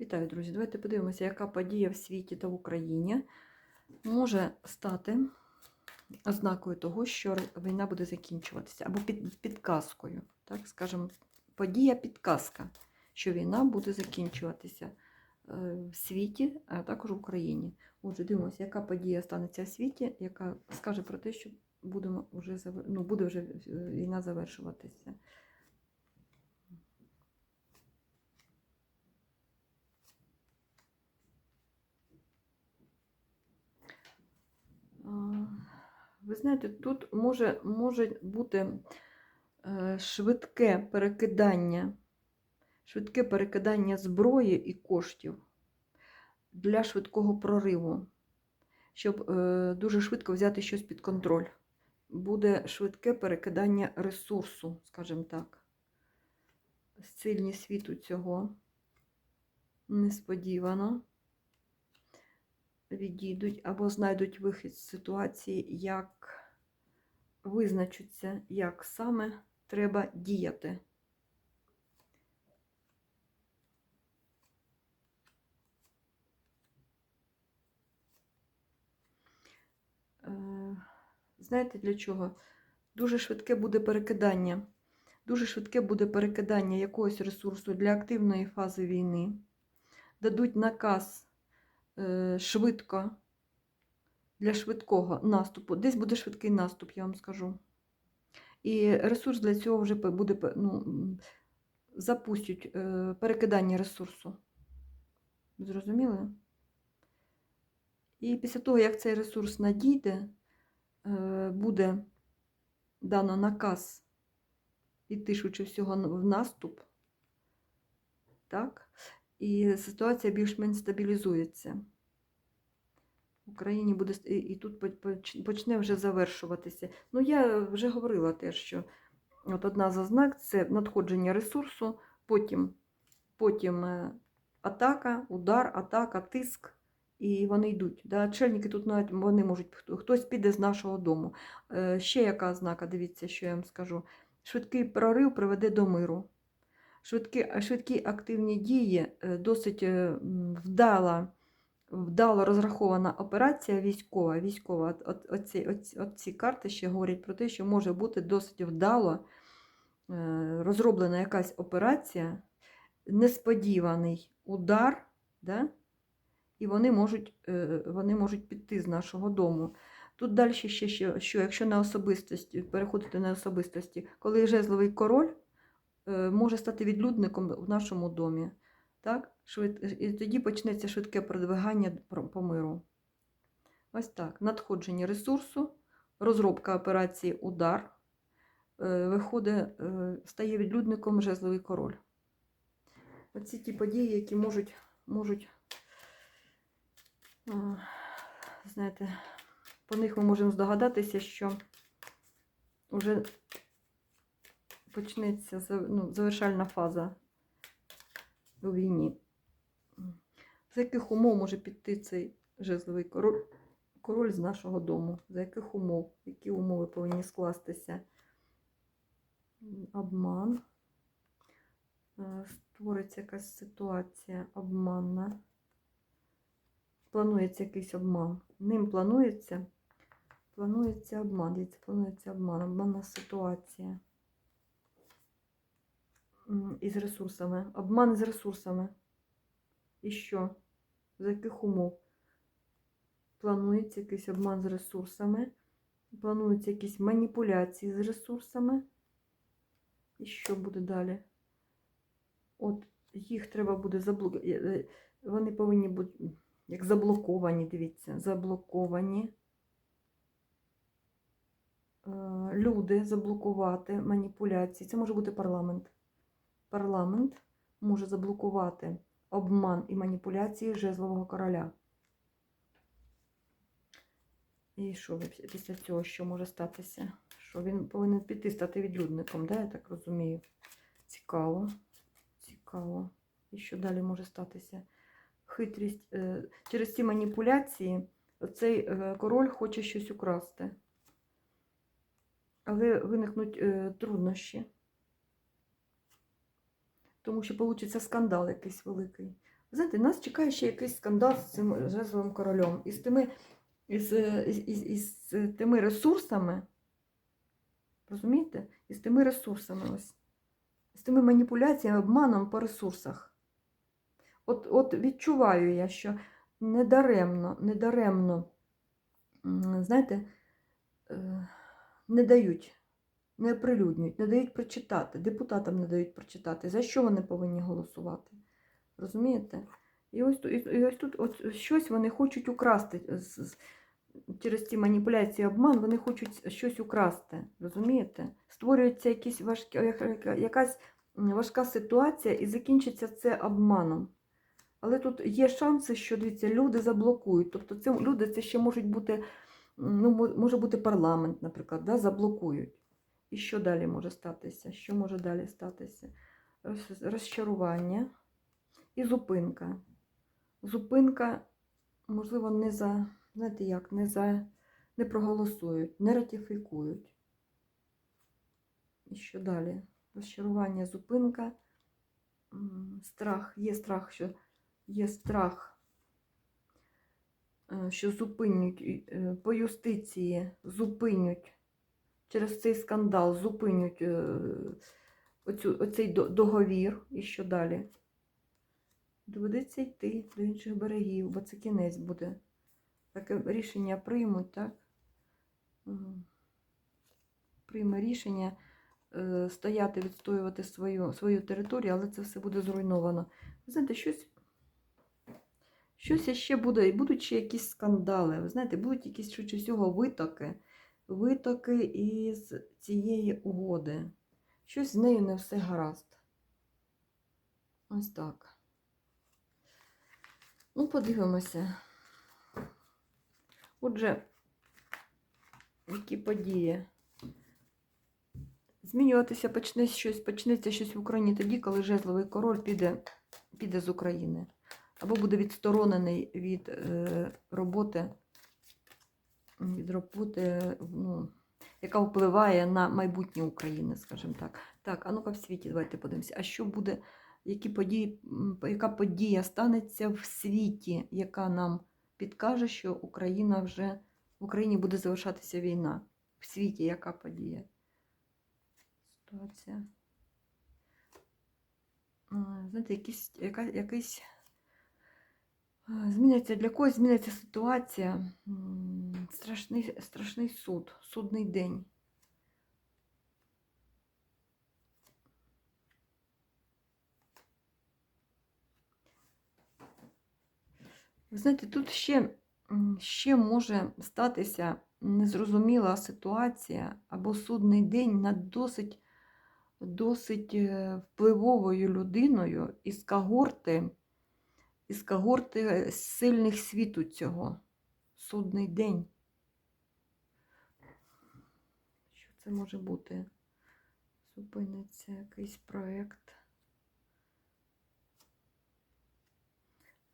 Вітаю, друзі! Давайте подивимося, яка подія в світі та в Україні може стати ознакою того, що війна буде закінчуватися, або під, підказкою. Так, скажімо, подія підказка, що війна буде закінчуватися е, в світі, а також в Україні. Отже, дивимося, яка подія станеться в світі, яка скаже про те, що будемо вже ну, буде вже е, війна завершуватися. Ви знаєте, тут може, може бути е, швидке перекидання, швидке перекидання зброї і коштів для швидкого прориву, щоб е, дуже швидко взяти щось під контроль. Буде швидке перекидання ресурсу, скажімо так. Сильні світу цього несподівано відійдуть або знайдуть вихід з ситуації, як визначаться, як саме треба діяти. Е, Знаєте для чого? Дуже швидке буде перекидання. Дуже швидке буде перекидання якогось ресурсу для активної фази війни. Дадуть наказ швидко для швидкого наступу. Десь буде швидкий наступ, я вам скажу. І ресурс для цього вже буде ну, запустять е, перекидання ресурсу. Зрозуміли? І після того, як цей ресурс надійде, е, буде дано наказ іти швидше всього в наступ. Так? І ситуація більш-менш стабілізується. В Україні буде і, тут поч- поч- почне вже завершуватися. Ну, я вже говорила теж, що от одна з ознак це надходження ресурсу, потім, потім е, атака, удар, атака, тиск. І вони йдуть. Да? Чельники тут навіть вони можуть, хтось піде з нашого дому. Е, ще яка ознака, дивіться, що я вам скажу. Швидкий прорив приведе до миру. Швидкі, швидкі активні дії, е, досить вдала, вдало розрахована операція військова. військова. От, оці, оці, оці карти ще говорять про те, що може бути досить вдало е, розроблена якась операція, несподіваний удар, да? і вони можуть, е, вони можуть піти з нашого дому. Тут далі ще, ще що, якщо на особистості, переходити на особистості, коли жезловий король е, може стати відлюдником в нашому домі. Так? Швид... І тоді почнеться швидке продвигання по миру. Ось так. Надходження ресурсу, розробка операції удар. е, Виходить, е, стає відлюдником жезловий король. Оці ті події, які можуть, можуть е, знаєте, по них ми можемо здогадатися, що вже почнеться ну, завершальна фаза у війні. За яких умов може піти цей жезловий король, король з нашого дому? За яких умов? Які умови повинні скластися? Обман. Е, Створиться якась ситуація обманна. Планується якийсь обман. Ним планується. Планується обман. Планується обман, обманна ситуація. Із ресурсами. Обман з ресурсами. І що? За яких умов? Планується якийсь обман з ресурсами. Плануються якісь маніпуляції з ресурсами. І що буде далі? От їх треба буде заблокувати. Вони повинні бути як заблоковані, дивіться, заблоковані. Е, Люди заблокувати маніпуляції. Це може бути парламент. Парламент може заблокувати обман і маніпуляції жезлового короля. І що після цього що може статися? Що він повинен піти стати відлюдником, да, я так розумію. Цікаво. Цікаво. І що далі може статися? Хитрість. е, Через ці маніпуляції цей король хоче щось украсти. Але виникнуть е, труднощі. Тому що вийде скандал якийсь великий. Знаєте, нас чекає ще якийсь скандал з цим жезловим королем. І з тими, із, із, із, тими ресурсами, розумієте? І з тими ресурсами ось. З тими маніпуляціями, обманом по ресурсах. От, от відчуваю я, що недаремно, недаремно, знаєте, е, не дають, не оприлюднюють, не дають прочитати, депутатам не дають прочитати, за що вони повинні голосувати. Розумієте? І ось, і, ось тут от щось вони хочуть украсти з- через ці маніпуляції, обман, вони хочуть щось украсти. Розумієте? Створюється якісь важкі, якась важка ситуація і закінчиться це обманом. Але тут є шанси, що дивіться, люди заблокують. Тобто це люди це ще можуть бути, ну, може бути парламент, наприклад, да, заблокують. І що далі може статися? Що може далі статися? Розчарування і зупинка. Зупинка, можливо, не за, знаєте як, не за, не проголосують, не ратифікують. І що далі? Розчарування, зупинка, страх. Є страх, що є страх, е, що зупинять е, по юстиції, зупинять через цей скандал, зупинять е, оцю, оцей договір. І що далі? Доведеться йти до інших берегів, бо це кінець буде. Таке рішення приймуть, так? Прийме рішення е, стояти, відстоювати свою, свою територію, але це все буде зруйновано. Ви знаєте, щось, щось ще буде, і будуть ще якісь скандали. Ви знаєте, будуть якісь швидше всього витоки, витоки із цієї угоди. Щось з нею не все гаразд. Ось так. Ну, подивимося. Отже, які події. Змінюватися почне щось, почнеться щось в Україні тоді, коли жезловий король піде, піде з України. Або буде відсторонений від е, роботи, від роботи, ну, яка впливає на майбутнє України, скажімо так. Так, а ну-ка в світі, давайте подивимося. А що буде, які події, яка подія станеться в світі, яка нам підкаже, що Україна вже в Україні буде залишатися війна? В світі яка подія? Ситуація. Знаєте, якісь, яка, якийсь зміниться для когось зміниться ситуація. Страшний, страшний суд, судний день. Ви знаєте, тут ще, ще може статися незрозуміла ситуація або судний день над досить, досить е, впливовою людиною із когорти, із когорти сильних світу цього. Судний день. Що це може бути? Зупиниться якийсь проєкт.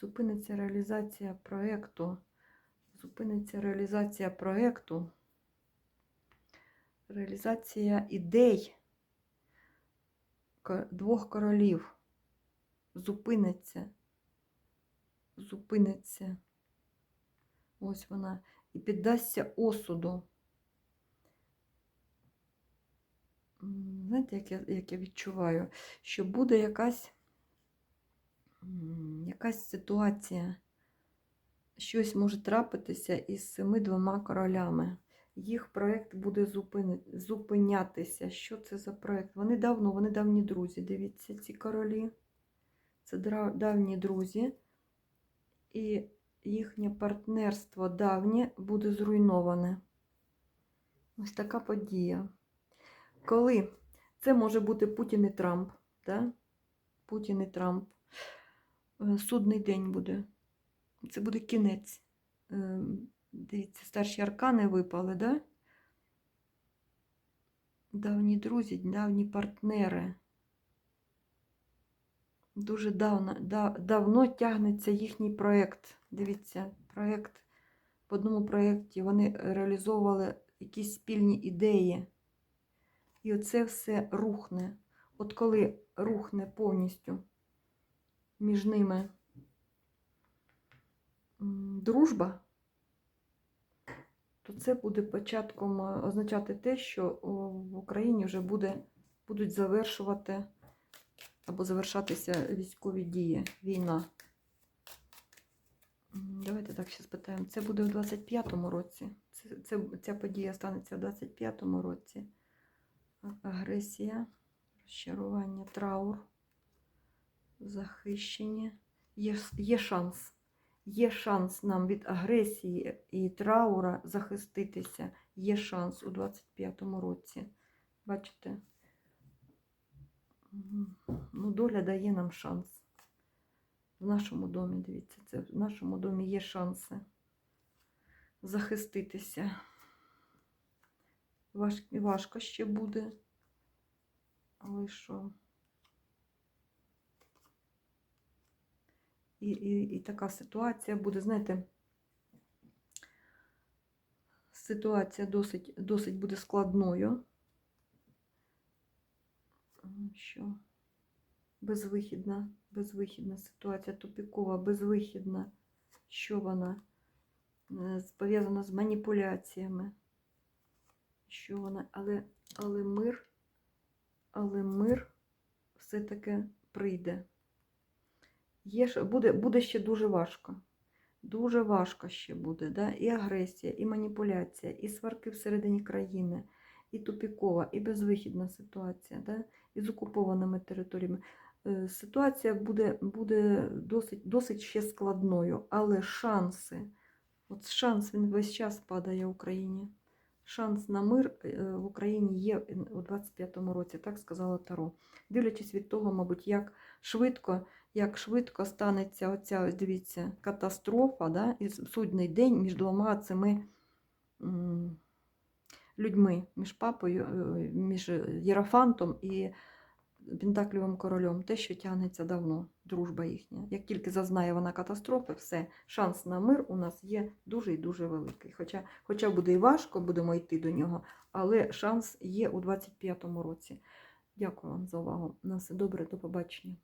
Зупиниться реалізація проєкту. Зупиниться реалізація проєкту. Реалізація ідей двох королів. Зупиниться. Зупиниться. Ось вона. І піддасться осуду. Знаєте, як я, як я відчуваю, що буде якась, якась ситуація, щось може трапитися із цими двома королями. Їх проєкт буде зупини, зупинятися. Що це за проєкт? Вони давно, вони давні друзі. Дивіться, ці королі. Це давні друзі. І їхнє партнерство давнє буде зруйноване. Ось така подія. Коли це може бути Путін і Трамп, да? Путін і Трамп. Е, Судний день буде. Це буде кінець. Е, Дивіться, старші аркани випали, да? Давні друзі, давні партнери. Дуже давно, да, давно тягнеться їхній проєкт. Дивіться, проєкт. В одному проєкті вони реалізовували якісь спільні ідеї. І оце все рухне. От коли рухне повністю між ними дружба, то це буде початком е, означати те, що в Україні вже буде, будуть завершувати або завершатися військові дії, війна. Давайте так ще спитаємо. Це буде в 25-му році. Це, це, ця подія станеться в 25-му році. Агресія, розчарування, траур, захищення. Є, є шанс. Є шанс нам від агресії і траура захиститися. Є шанс у 25-му році. Бачите? Ну, доля дає нам шанс. В нашому домі, дивіться, це в нашому домі є шанси захиститися. Важ, важко ще буде. Але що? І, і, і така ситуація буде, знаєте, ситуація досить, досить буде складною. Що? Безвихідна, безвихідна ситуація, тупікова, безвихідна. Що вона? Е, Пов'язана з маніпуляціями. Що вона? Але, але мир, але мир все-таки прийде. Є, буде, буде ще дуже важко. Дуже важко ще буде. Да? І агресія, і маніпуляція, і сварки всередині країни, і тупікова, і безвихідна ситуація, да? і з окупованими територіями. Е, Ситуація буде, буде досить, досить ще складною, але шанси, от шанс він весь час падає Україні. Шанс на мир е, в Україні є у 25-му році, так сказала Таро. Дивлячись від того, мабуть, як швидко як швидко станеться оця, ось дивіться, катастрофа, да, і судний день між двома цими людьми, між папою, е, між Єрафантом і Пентаклівим королем. Те, що тягнеться давно, дружба їхня. Як тільки зазнає вона катастрофи, все, шанс на мир у нас є дуже і дуже великий. Хоча, хоча буде і важко, будемо йти до нього, але шанс є у 25-му році. Дякую вам за увагу. На все добре, до побачення.